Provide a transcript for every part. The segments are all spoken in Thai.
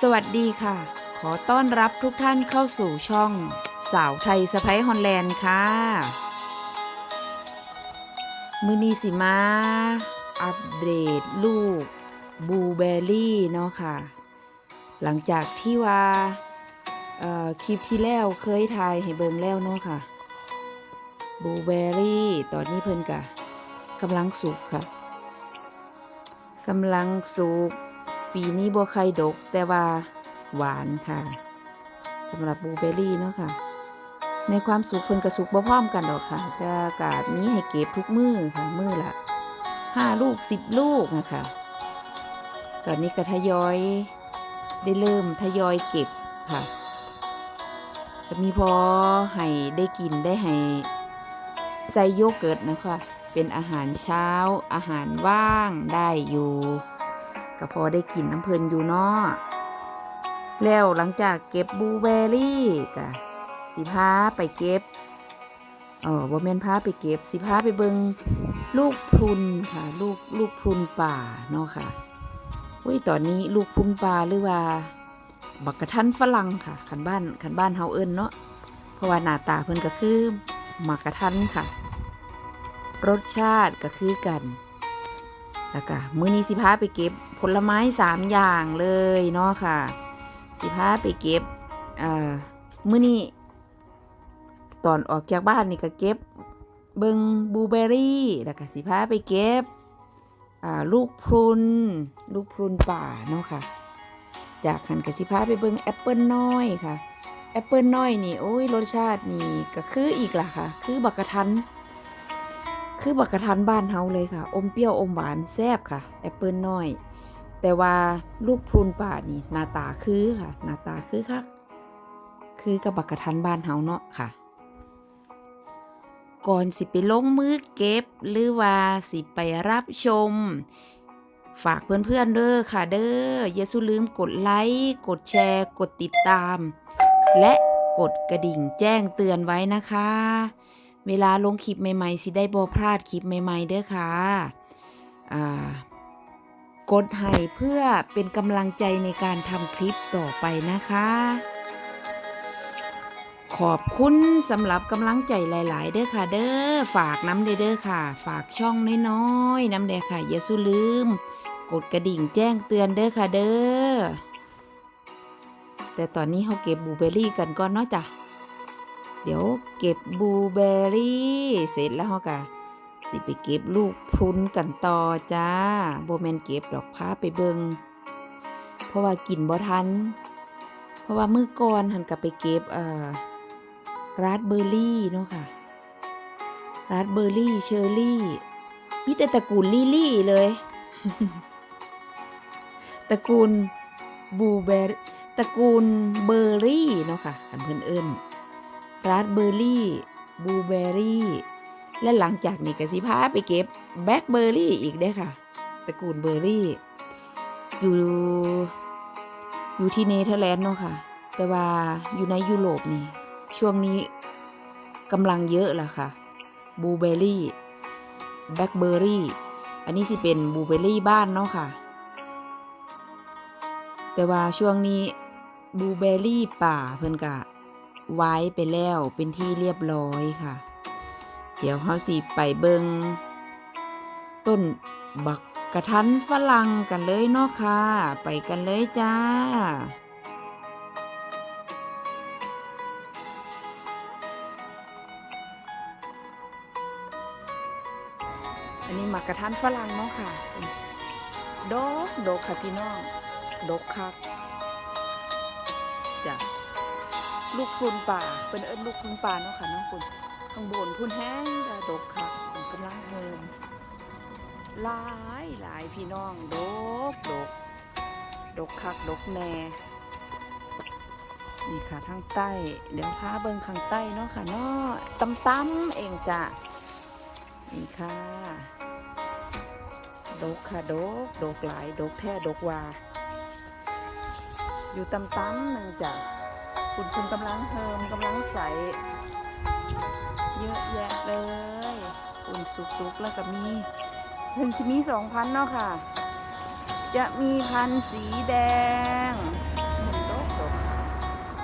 สวัสดีค่ะ ขอต้อนรับทุกท่านเข้าสู่ช่อง สาวไทยสะพ้ยฮอลแลนด์ค่ะ มือนีสิมา อัปเดตลูกบูเบอรี่เนาะค่ะ หลังจากที่ว่าเอ่อคลิปที่แล้วเคยถ่ายให้เบิงแล้วเนาะค่ะบูเบอรี่ตอนนี้เพิ่นกะกำลังสุกค่ะกำลังสุก ปีนี้บัวไข่ดก แต่ว่าหวานค่ะสำหรับบูเบอรี่เนาะค่ะ ในความสุกเพิ่นกระสุกบ่พร้อมกันดอกค่ะ แต่อากาศมีให้เก็บทุกมือค่ะ มือละห้าลูกสิบลูกนะคะตอนนี้ก็ทยอยได้เริ่มทยอยเก็บค่ะก็มีพอให้ได้กินได้ให้ใส่โยเกิร์ตนะคะ เป็นอาหารเช้าอาหารว่างได้อยู่ ก็พอได้กินน้ำเพลินอยู่เนาะแล้วหลังจากเก็บบลูเบอร์รี่ก็สิพาไปเก็บเออบ่แม่นพาไปเก็บสิพาไปเบิงลูกพุนค่ะ ลูกลูกพุนป่าเนาะค่ะอุ้ยตอนนี้ลูกพุนป่าหรือว่า บักกะทันฝรั่งค่ะขันบ้านขันบ้านเฮาเอิ้นเนาะเพราะว่าหน้าตาเพิ่นก็คือมักกะทันค่ะ รสชาติก็คือกัน แล้วก็มื้อนี้สิพาไปเก็บผลไม้สามอย่างเลยเนาะค่ะ สิพาไปเก็บอ่ามื้อนี้ตอนออกจากบ้านนี่ก็เก็บเบิงบลูเบอร์รี่แล้วก็สิพาไปเก็บอ่าลูกพรุนลูกพรุนป่าเนาะค่ะ จากขันก็สิพาไปเบิงแอปเปิลน้อยค่ะแอปเปิลน้อยนี่โอ้ยรสชาตินี่ก็คืออีกล่ะค่ะ คือบักกะทัน คือบักกะทันบ้านเฮาเลยค่ะ อมเปรี้ยวอมหวานแซ่บค่ะแอปเปิลน้อย แต่ว่าลูกพรุนป่านี่หน้าตาคือค่ะหน้าตาคือคักคือกับบักกะทันบ้านเฮาเนาะค่ะ ก่อนสิไปลงมือเก็บหรือว่าสิไปรับชม ฝากเพื่อนๆเด้อค่ะเด้ออย่าสุลืมกดไลค์กดแชร์ กดติดตาม และกดกระดิ่งแจ้งเตือนไว้นะคะ เวลาลงคลิปใหม่ๆสิได้บ่พลาดคลิปใหม่ๆเด้อค่ะอ่ากดให้เพื่อเป็นกำลังใจในการทำคลิปต่อไปนะคะ ขอบคุณสำหรับกำลังใจหลาย ๆ เด้อค่ะ เด้อฝากน้ำเด้อค่ะ ฝากช่องน้อยๆน้ำเด้อค่ะอย่าสุลืม กดกระดิ่งแจ้งเตือนเด้อค่ะเด้อแต่ตอนนี้เขาเก็บบลูเบอร์รี่กันก่อนเนาะจ้ะ เดี๋ยวเก็บบลูเบอร์รี่ เสร็จแล้วเขากะสิไปเก็บลูกพรุนกันต่อจ้าโบแมนเก็บดอกพาไปเบิงเพราะว่ากินบ่ทัน เพราะว่ามือก่อนหันกลับไปเก็บเอ่อราสเบอร์รี่เนาะค่ะราสเบอร์รี่เชอร์รี่มีแต่ตระกูลลี่ลี่เลยตระกูลบูเบอร์ตระกูลเบอร์รี่เนาะค่ะคันเพิ่นเอิ้น ราสเบอร์รี่บูเบอร์รี่ และหลังจากนี้ก็สิพาไปเก็บแบล็คเบอร์รี่อีกได้ค่ะ ตระกูลเบอร์รี่ อยู่ อยู่ที่เนเธอร์แลนด์เนาะค่ะ แต่ว่าอยู่ในยุโรปนี่ ช่วงนี้กำลังเยอะล่ะค่ะบูเบอร์รี่แบล็คเบอร์รี่ อันนี้สิเป็นบูเบอร์รี่บ้านเนาะค่ะ แต่ว่าช่วงนี้บูเบอร์รี่ป่าเพิ่นกะ ไว้ไปแล้วเป็นที่เรียบร้อยค่ะ เดี๋ยวเขาสิไปเบิงต้นบักกระทันฝรั่งกันเลยเนาะค่ะ ไปกันเลยจ้าอันนี้มักกระทันฝรั่งเนาะค่ะ ดก ดกค่ะพี่น้อง ดกคักจ้ะ ลูกพรุนป่าเป็นเอิญลูกพรุนป่าเนาะค่ะน้องคุณข้างบนพุ่นแห้งจะดกค่ะกำลังเฮิมหลายหลายพี่น้องดกดกดกคักดกแน่นี่ค่ะทางใต้ เดี๋ยวพาเบิงข้างใต้เนาะค่ะเนาะตำตำเองจ้ะนี่ค่ะดกค่ะดกดกหลายดกแท้ดกวาอยู่ตำตำหนึ่งจ้ะ คุณคุณกำลังเฮิมกำลังใส เยอะแยะเลยคุณสุกๆแล้วก็มีเพิ่งสิมีสองพันเนาะค่ะ จะมีพันธุ์สีแดง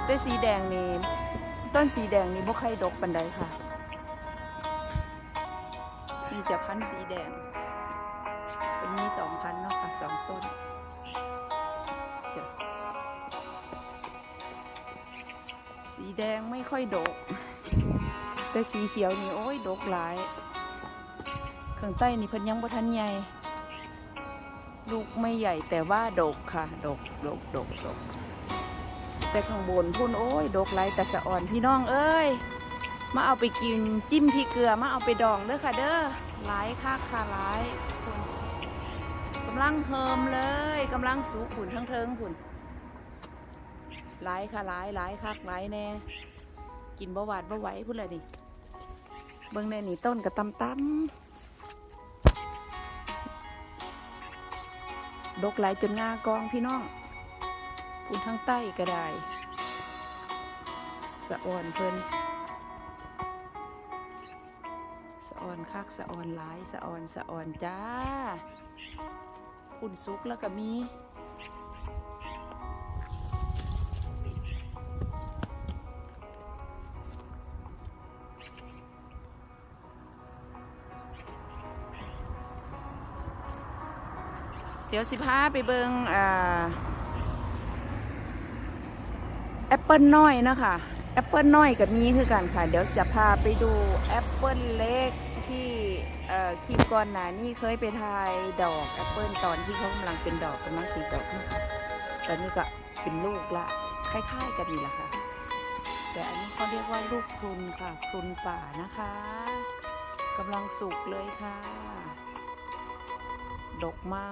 แต่สีแดงนี่ต้นสีแดงนี่บ่ใครดกปันใดค่ะนี่จะพันธุ์สีแดง เป็นมีสองพันเนาะค่ะสองต้น สีแดงไม่ค่อยดก แต่สีเขียวนี่โอ้ยดกหลายข้างใต้นี่เพิ่นยังบ่ทันใหญ่ลูกไม่ใหญ่แต่ว่าดกค่ะ ดกดกดกดกแต่ข้างบนพุ่นโอ้ยดกไหลแต่สะอ่อนพี่น้องเอ้ยมาเอาไปกินจิ้มพริกเกลือมาเอาไปดองเด้อค่ะเด้อหลายคักค่ะหลายพุ่นกำลังเฮิมเลยกำลังสูขุนทั้งเทิงพุ่น หลายค่ะหลายหลายคักหลายแน่ กินบ่หวาดบ่ไหวพุ่นเลยนี่เบิ่งแน่นี่ต้นกระตำตำดกไหลายจนงากองพี่น้องปุ่นทางใต้ก็ได้ สะอ่อนเพิ่นสะอ่อนคักสะอ่อนหลายสะอ่อนสะอ่อนจ้าปุ่นสุกแล้วก็มี ดี๋ยวสิพาไปเบิงแอปเปิลน้อยนะคะแอปเปิลน้อยกับนี้คือกันค่ะ เดี๋ยวจะพาไปดูแอปเปิลเล็กที่คลิปก่อนหน้านี่เคยไปถ่ายดอกแอปเปิลตอนที่เขากำลังเป็นดอกกำลังติดดอกนะคะตอนนี้ก็เป็นลูกละคล้ายๆกันนี่แหละค่ะแต่อันนี้เขาเรียกว่าลูกพรุนค่ะพรุนป่านะคะกำลังสุกเลยค่ะ ดกมา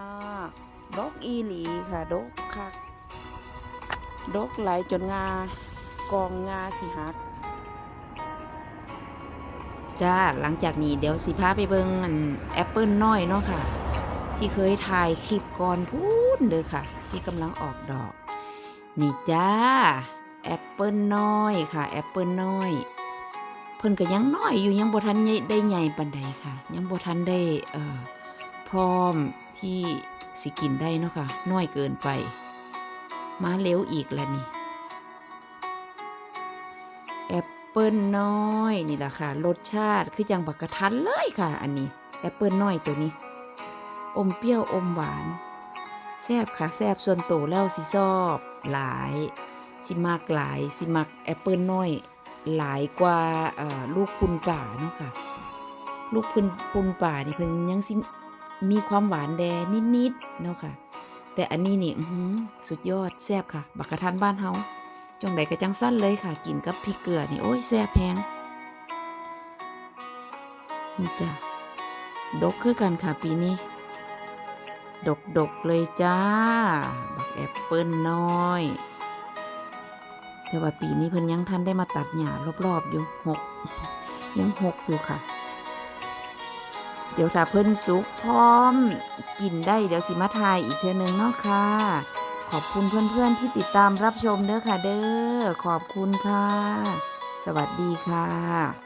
กดกอีหลีค่ะดกคักดกไหลจนงากองงาสิหักจ้าหลังจากนี้เดี๋ยวสิพาไปเบิงอันแอปเปิลน้อยเนาะค่ะ ที่เคยถ่ายคลิปก่อนพูดเลยค่ะ ที่กำลังออกดอก นี่จ้าแอปเปิลน้อยค่ะแอปเปิลน้อยเพิ่นก็ยังน้อยอยู่ยังบ่ทันได้ใหญ่ปานใดค่ะ ยังบ่ทันได้เอ่อ พร้อมที่สิกินได้เนาะค่ะน้อยเกินไป มาเร็วอีกแล้วนี่แอปเปิลน้อยนี่แหละค่ะ รสชาติคือจังบักกะทันเลยค่ะ อันนี้แอปเปิลน้อยตัวนี้ อมเปรี้ยวอมหวานแซบค่ะแซบส่วนโตแล้วสิชอบหลายสิมักหลายสิมักแอปเปิลน้อย หลายกว่าลูกพุนป่าเนาะค่ะ ลูกพุนพุนป่านี่เพิ่นยังสิ มีความหวานแดนิดๆเนาะค่ะ แต่อันนี้นี่สุดยอดแซ่บค่ะ บักกะทันบ้านเฮาจงใดก็จังสั้นเลยค่ะ กินกับพริกเกลือนี่โอ้ยแซ่บแพงนี่จ้ะดกคือกันค่ะปีนี้ ดกดกๆเลยจ้า บักแอปเปิ้ลน้อย แต่ว่าปีนี้เพิ่นยังทันได้มาตัดหญ้ารอบๆอยู่หกยังหกอยู่ค่ะ เดี๋ยวถ้าเพิ่นสุกพร้อม กินได้เดี๋ยวสิมาทายอีกเทื่อนึงเนาะค่ะ ขอบคุณเพื่อนๆที่ติดตามรับชมเด้อค่ะเด้อขอบคุณค่ะ สวัสดีค่ะ